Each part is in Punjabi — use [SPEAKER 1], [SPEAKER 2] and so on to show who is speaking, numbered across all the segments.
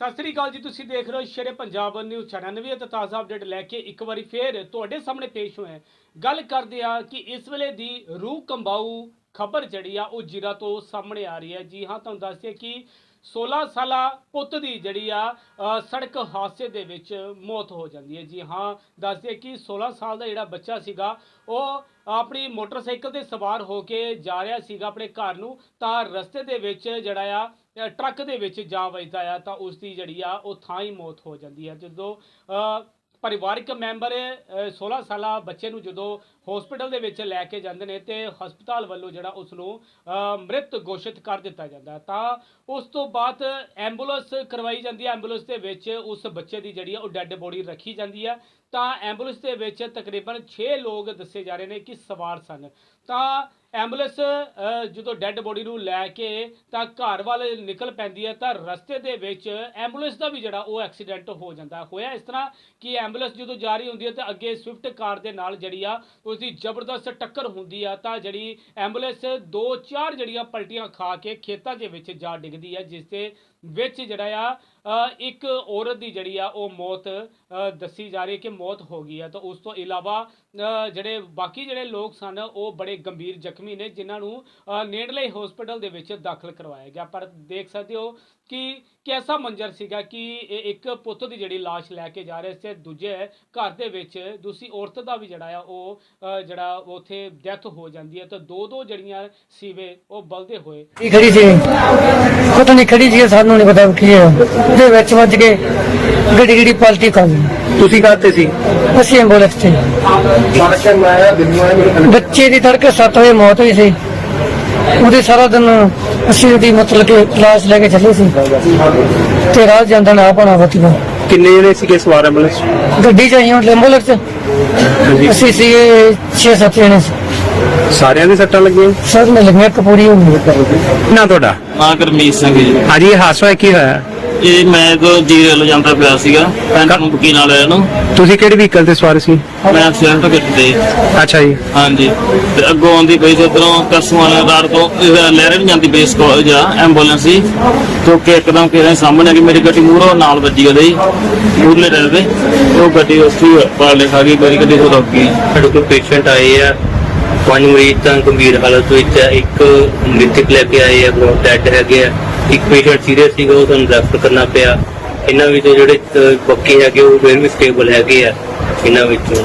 [SPEAKER 1] ਸਤਿ ਸ੍ਰੀ ਅਕਾਲ ਜੀ, ਤੁਸੀਂ ਦੇਖ ਰਹੇ ਹੋ ਸ਼ੇਰੇ ਪੰਜਾਬ ਨਿਊਜ਼ 99 ਅਤੇ ਤਾਜ਼ਾ ਅਪਡੇਟ ਲੈ ਕੇ ਇੱਕ ਵਾਰੀ ਫੇਰ ਤੁਹਾਡੇ ਸਾਹਮਣੇ ਪੇਸ਼ ਹੋਏ ਗੱਲ ਕਰਦੇ ਆ ਕਿ ਇਸ ਵੇਲੇ ਦੀ ਰੂਹ ਕੰਬਾਊ ਖਬਰ ਜਿਹੜੀ ਆ, ਉਹ ਜੀਰਾ ਤੋਂ ਸਾਹਮਣੇ ਆ ਰਹੀ ਹੈ। ਜੀ ਹਾਂ, ਤੁਹਾਨੂੰ ਦੱਸ ਦਈਏ ਕਿ 16 ਸਾਲਾ ਪੁੱਤ ਦੀ ਜਿਹੜੀ ਆ ਸੜਕ ਹਾਦਸੇ ਦੇ ਵਿੱਚ ਮੌਤ ਹੋ ਜਾਂਦੀ ਹੈ। ਜੀ ਹਾਂ, ਦੱਸ ਦਈਏ ਕਿ 16 ਸਾਲ ਦਾ ਜਿਹੜਾ ਬੱਚਾ ਸੀਗਾ, ਉਹ ਆਪਣੀ ਮੋਟਰਸਾਈਕਲ ਤੇ ਸਵਾਰ ਹੋ ਕੇ ਜਾ ਰਿਹਾ ਸੀਗਾ ਆਪਣੇ ਘਰ ਨੂੰ। ਤਾਂ ਰਸਤੇ ਦੇ ਵਿੱਚ ਜਿਹੜਾ ਆ ਟਰੱਕ ਦੇ ਵਿੱਚ ਜਾ ਵੱਜਦਾ ਆ ਤਾਂ ਉਸ ਦੀ ਜਿਹੜੀ ਆ ਉਹ ਥਾਂ ਹੀ ਮੌਤ ਹੋ ਜਾਂਦੀ ਹੈ। ਜਦੋਂ ਪਰਿਵਾਰਕ ਮੈਂਬਰ ਅ, 16 ਸਾਲਾ ਬੱਚੇ ਨੂੰ ਜਦੋਂ ਹਸਪੀਟਲ ਦੇ ਵਿੱਚ ਲੈ ਕੇ ਜਾਂਦੇ ਨੇ ਤੇ ਹਸਪਤਾਲ ਵੱਲੋਂ ਜਿਹੜਾ ਉਸ ਨੂੰ ਮ੍ਰਿਤ ਘੋਸ਼ਿਤ ਕਰ ਦਿੱਤਾ ਜਾਂਦਾ ਤਾਂ ਉਸ ਤੋਂ ਬਾਅਦ ਐਂਬੂਲੈਂਸ ਕਰਵਾਈ ਜਾਂਦੀ ਹੈ। ਐਂਬੂਲੈਂਸ ਦੇ ਵਿੱਚ ਉਸ ਬੱਚੇ ਦੀ ਜਿਹੜੀ ਆ ਉਹ ਡੈੱਡ ਬੋਡੀ ਰੱਖੀ ਜਾਂਦੀ ਹੈ ਤਾਂ ਐਂਬੂਲੈਂਸ ਦੇ ਵਿੱਚ ਤਕਰੀਬਨ 6 ਲੋਕ ਦੱਸੇ ਜਾ ਰਹੇ ਨੇ ਕਿ ਸਵਾਰ ਸਨ। ਤਾਂ ਐਂਬੂਲੈਂਸ ਜਦੋਂ ਡੈੱਡ ਬੋਡੀ ਨੂੰ ਲੈ ਕੇ ਤਾਂ ਘਰ ਵੱਲ ਨਿਕਲ ਪੈਂਦੀ ਹੈ, ਤਾਂ ਰਸਤੇ ਦੇ ਵਿੱਚ ਐਂਬੂਲੈਂਸ ਦਾ ਵੀ ਜਿਹੜਾ ਉਹ ਐਕਸੀਡੈਂਟ ਹੋ ਜਾਂਦਾ ਹੋਇਆ। ਇਸ ਤਰ੍ਹਾਂ ਕਿ ਐਂਬੂਲੈਂਸ ਜਦੋਂ ਜਾ ਰਹੀ ਹੁੰਦੀ ਹੈ ਤਾਂ ਅੱਗੇ ਸਵਿਫਟ ਕਾਰ ਦੇ ਨਾਲ ਜਿਹੜੀ ਆ ਉਸ ਦੀ ਜ਼ਬਰਦਸਤ ਟੱਕਰ ਹੁੰਦੀ ਆ, ਤਾਂ ਜਿਹੜੀ ਐਂਬੂਲੈਂਸ ਦੋ ਚਾਰ ਜਿਹੜੀਆਂ ਪਲਟੀਆਂ ਖਾ ਕੇ ਖੇਤਾਂ ਦੇ ਵਿੱਚ ਜਾ ਡਿੱਗਦੀ ਹੈ ਜਿਸ ਦੇ ਵਿੱਚ ਜਿਹੜਾ ਆ ਇੱਕ ਔਰਤ ਦੀ ਜਿਹੜੀ ਆ, ਉਹ ਮੌਤ ਦੱਸੀ ਜਾ ਰਹੀ ਹੈ ਕਿ ਮੌਤ ਹੋ ਗਈ ਹੈ ਤਾਂ ਉਸ ਤੋਂ ਇਲਾਵਾ ਜਿਹੜੇ ਬਾਕੀ ਜਿਹੜੇ ਲੋਕ ਸਨ, ਉਹ ਬੜੇ ਗੰਭੀਰ ਜ਼ਖਮੀ ਨੇ, ਜਿਨ੍ਹਾਂ ਨੂੰ ਨੇੜਲੇ ਹਸਪੀਟਲ ਦੇ ਵਿੱਚ ਦਾਖਲ ਕਰਵਾਇਆ ਗਿਆ। ਪਰ ਦੇਖ ਸਕਦੇ ਹੋ ਕਿ ਕਿਹਦਾ ਮੰਜ਼ਰ ਸੀਗਾ ਕਿ ਇੱਕ ਪੁੱਤ ਦੀ ਜਿਹੜੀ ਲਾਸ਼ ਲੈ ਕੇ ਜਾ ਰਹੇ ਸੀ ਦੂਜੇ ਘਰ ਦੇ ਵਿੱਚ ਦੂਸਰੀ ਔਰਤ ਦਾ ਵੀ ਜਿਹੜਾ ਆ, ਉਹ ਜਿਹੜਾ ਉੱਥੇ ਡੈਥ ਹੋ ਜਾਂਦੀ ਹੈ, ਤਾਂ ਦੋ ਦੋ ਜਿਹੜੀਆਂ ਸੀਵੇ, ਉਹ ਬਲਦੇ ਹੋਏ।
[SPEAKER 2] ਇਹ ਖੜੀ ਸੀ? ਪਤਾ ਨਹੀਂ ਖੜੀ ਸੀ ਸਾਨੂੰ ਨਹੀਂ ਪਤਾ ਕੀ ਹੈ ਉਹਦੇ ਵਿੱਚ ਵੱਜ ਕੇ ਗੱਡੀ ਗੱਡੀ ਪਲਟੀ ਕਰ ਗਈ।
[SPEAKER 3] ਤੁਸੀਂ ਕਾਹਤੇ ਸੀ?
[SPEAKER 2] ਅਸੀਂ ਐਂਬੂਲੈਂਸ ਤੇ। ਬੱਚੇ ਦੀ ਤੜਕੇ 7 ਵਜੇ ਮੌਤ ਹੋਈ ਸੀ। ਉਹਦੇ ਸਾਰਾ ਦਿਨ ਅਸੀਂ ਉਹਦੀ ਮਤਲਬ ਕਿ ਕਲਾਸ ਲੈ ਕੇ ਚੱਲੇ ਸੀ। ਤੇ ਰਾਤ ਜਾਂਦਾ ਨਾ ਆਪਣਾ ਵਤੀਵਾ
[SPEAKER 3] ਕਿੰਨੇ ਜਣੇ ਸੀਗੇ ਸਵਾਰ ਐਂਬੂਲੈਂਸ
[SPEAKER 2] ਗੱਡੀ ਚ ਆਈ ਹੁਣ ਐਂਬੂਲੈਂਸ ਚ। ਅਸੀਂ ਸੀ 6-7 ਜਣੇ। ਸੀ
[SPEAKER 3] ਸਾਰਿਆਂ ਦੇ ਸੱਟਾਂ ਲੱਗੀਆਂ?
[SPEAKER 2] ਸਰ ਮੈਂ ਲੱਗਿਆ ਕਪੂਰੀ ਹੋ ਗਈ
[SPEAKER 3] ਨਾ ਤੁਹਾਡਾ?
[SPEAKER 4] ਮਾਂ ਗੁਰਮੀਤ ਸਿੰਘ ਜੀ।
[SPEAKER 3] ਹਾਂਜੀ ਇਹ ਹਾਦਸਾ ਕੀ ਹੋਇਆ?
[SPEAKER 4] ਇਹ ਮੈਂ ਕੋ ਜੀਰੇ ਵੱਲ ਜਾਂਦਾ ਪਿਆ ਸੀਗਾ ਪੈਂਟ ਨੂੰ ਵਕੀਲ ਨਾਲ ਆਇਆ ਨੂੰ।
[SPEAKER 3] ਤੁਸੀਂ ਕਿਹੜੇ ਵਹੀਕਲ ਤੇ ਸਵਾਰ ਸੀ?
[SPEAKER 4] ਮੈਂ ਐਕਸੀਡੈਂਟ ਕਰਦੇ
[SPEAKER 3] ਅੱਛਾ ਜੀ।
[SPEAKER 4] ਹਾਂਜੀ। ਤੇ ਅੱਗੋਂ ਆਉਂਦੀ ਪਈ ਸੀ ਉਧਰੋਂ ਕਸੂਆਂ ਵਾਲੇ ਰਾੜ ਤੋਂ ਲਹਿਰੇ ਨੂੰ ਜਾਂਦੀ ਪਈ ਸਕੋ ਜਾ ਐਂਬੂਲੈਂਸ ਸੀ ਤੋਂ ਕਿ ਇੱਕਦਮ ਕਿਹਦੇ ਸਾਹਮਣੇ ਆ ਕਿ ਮੇਰੀ ਗੱਡੀ ਮੂਹਰੋਂ ਨਾਲ ਵੱਜੀ ਉਹਦੇ ਮੂਹਰਲੇ ਰੇਲ ਦੇ। ਉਹ ਗੱਡੀ ਉਸੀ ਪਾਲੇ ਖਾ ਗਈ ਮੇਰੀ ਗੱਡੀ ਤੋਂ ਰੁਕ ਗਈ।
[SPEAKER 5] ਸਾਡੇ ਕੋਲ ਪੇਸ਼ੈਂਟ ਆਏ ਆ। ਪੰਜ ਮਰੀਜ਼ ਤਾਂ ਗੰਭੀਰ ਹਾਲਤ ਵਿੱਚ ਆ। ਇੱਕ ਮ੍ਰਿਤਕ ਲੈ ਕੇ ਆਏ ਆ ਬਹੁਤ ਡੈਡ ਹੈਗੇ ਆ। ਇੱਕ ਪੇਸ਼ੈਂਟ ਸੀਰੀਅਸ ਸੀਗਾ ਉਹ ਤੁਹਾਨੂੰ ਰੈਫਰ ਕਰਨਾ ਪਿਆ। ਇਹਨਾਂ ਵਿੱਚੋਂ ਜਿਹੜੇ ਅਹ, ਹੈਗੇ ਉਹ ਫਿਰ ਵੀ ਸਟੇਬਲ ਹੈਗੇ ਆ ਇਹਨਾਂ ਵਿੱਚੋਂ।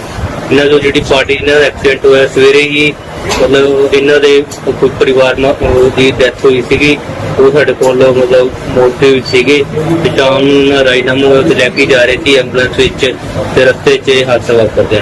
[SPEAKER 5] ਇਹਨਾਂ ਤੋਂ ਜਿਹੜੀ ਪਾਰਟੀ ਇਹਨਾਂ ਦਾ ਐਕਸੀਡੈਂਟ ਹੋਇਆ ਸਵੇਰੇ ਹੀ ਮਤਲਬ ਇਹਨਾਂ ਦੇ ਕੋਈ ਪਰਿਵਾਰ ਨਾਲ ਦੀ ਡੈਥ ਹੋਈ ਸੀਗੀ। ਉਹ ਸਾਡੇ ਕੋਲ ਮਤਲਬ ਮੋਟੇ ਵਿੱਚ ਸੀਗੇ। ਤੇ ਸ਼ਾਮ ਨੂੰ ਇਹਨਾਂ ਰਾਈਨਾਮਾ ਲੈ ਕੇ ਜਾ ਰਹੇ ਸੀ ਐਂਬੂਲੈਂਸ ਵਿੱਚ ਤੇ ਰਸਤੇ 'ਚ ਇਹ ਹਾਦਸਾ ਵਾਪਰ ਗਿਆ।